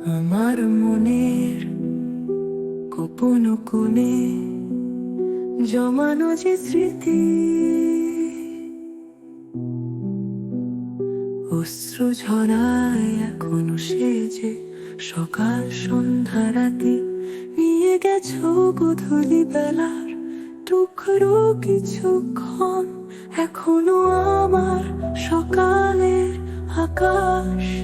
আমার মনের কোপন কোণে জমানো যে স্মৃতি, অশ্রু ঝরায় এখনও সে যে সকাল সন্ধ্যা রাতে নিয়ে গেছো গধুলি বেলার টুকরো কিছুক্ষণ এখনও আমার সকালের আকাশ।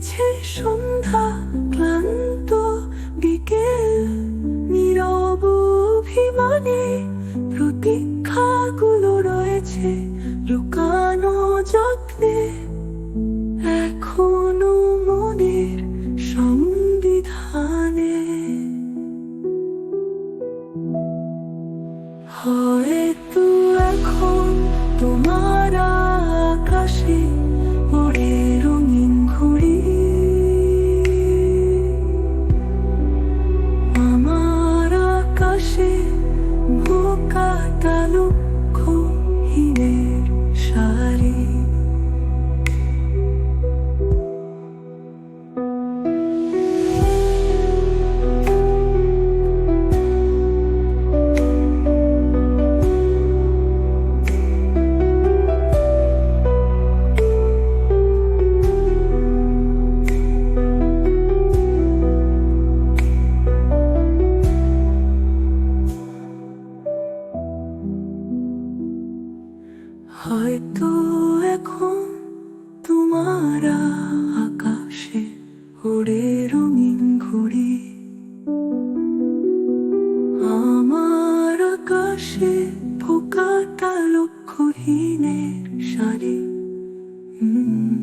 নেমেছে সন্ধ্যা ক্লান্ত, বিকেল নীরব অভিমানে প্রতীক্ষাগুলো রয়েছে লুকানো যত্নে। এখনও মনের সংবিধানে। হয়তো এখন তোমার হয়তো এখন তোমার আকাশে ওড়ে রঙিন ঘুড়ি। আমার আকাশে ফোকাটা লক্ষ্যহীনের শাড়ি হুম